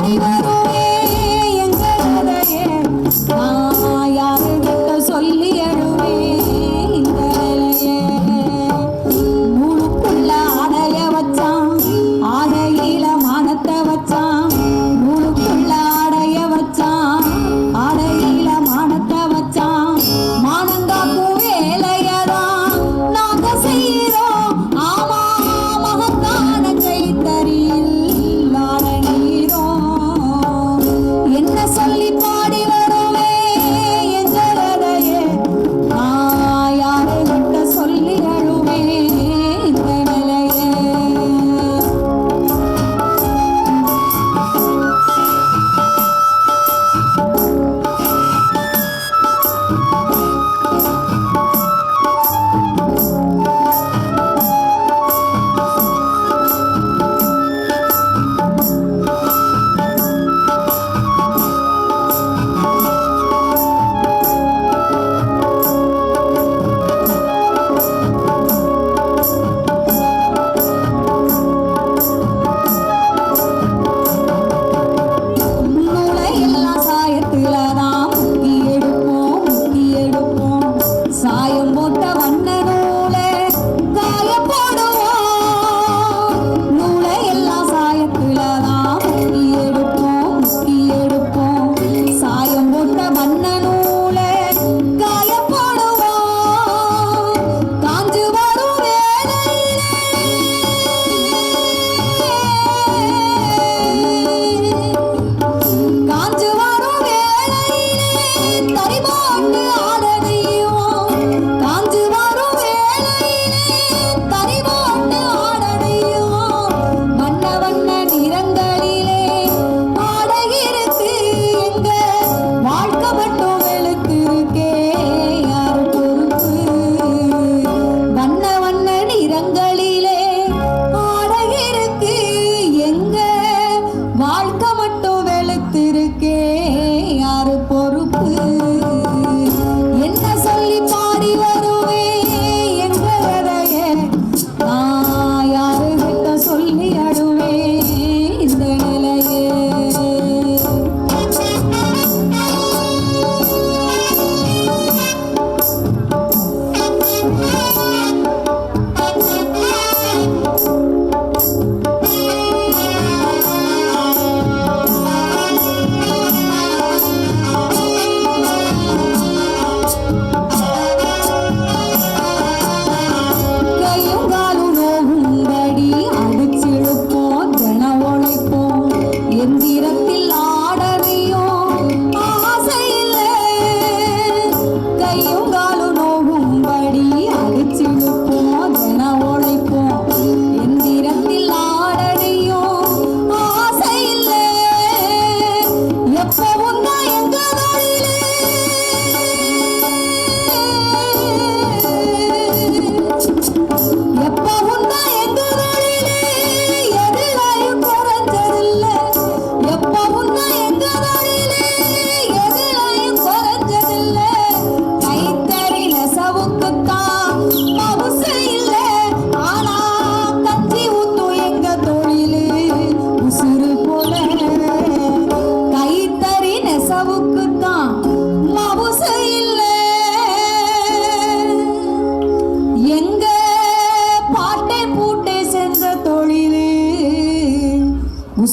ஆடி வரும்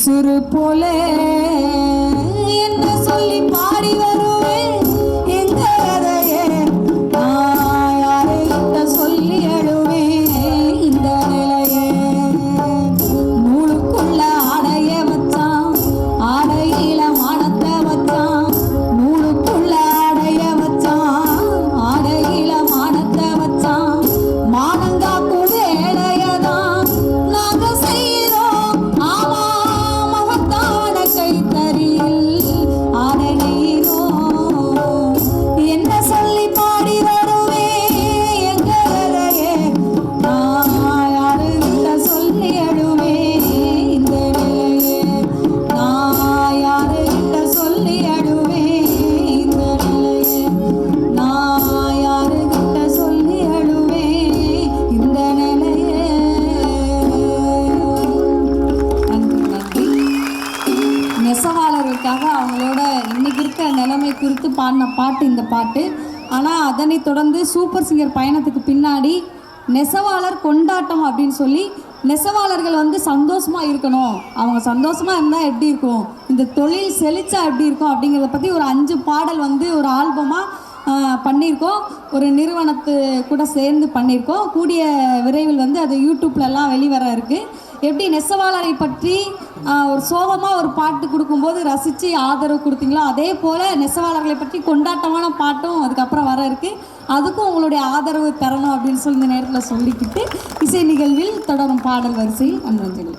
சிறு போல என்று சொல்லி பாட்டு இந்த பாட்டு. ஆனால் அதனை தொடர்ந்து சூப்பர் சிங்கர் பயணத்துக்கு பின்னாடி நெசவாளர் கொண்டாட்டம் அப்படின்னு சொல்லி நெசவாளர்கள் வந்து சந்தோஷமாக இருக்கணும். அவங்க சந்தோஷமாக இருந்தால் எப்படி இருக்கும்? இந்த தொழில் செழிச்சா எப்படி இருக்கும்? அப்படிங்கிறத பற்றி ஒரு அஞ்சு பாடல் வந்து ஒரு ஆல்பமாக பண்ணியிருக்கோம். ஒரு நிறுவனத்து கூட சேர்ந்து பண்ணியிருக்கோம். கூடிய விரைவில் வந்து அது யூடியூப்லலாம் வெளிவர இருக்குது எப்படி நெசவாளரை பற்றி ஒரு சோகமாக ஒரு பாட்டு கொடுக்கும்போது ரசித்து ஆதரவு கொடுத்தீங்களோ அதே போல் நெசவாளர்களை பற்றி கொண்டாட்டமான பாட்டும் அதுக்கப்புறம் வர இருக்குது அதுக்கும் உங்களுடைய ஆதரவு தரணும் அப்படின்னு சொல்லி இந்த நேரத்தில் சொல்லிக்கிட்டு இசை நிகழ்வில் தொடரும் பாடல் வரிசையில் அன்பஞ்சலி.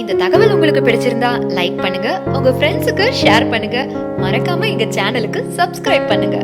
இந்த தகவல் உங்களுக்கு பிடிச்சிருந்தா லைக் பண்ணுங்க. உங்க ஃப்ரெண்ட்ஸுக்கு ஷேர் பண்ணுங்க. மறக்காம எங்க சேனலுக்கு சப்ஸ்கிரைப் பண்ணுங்க.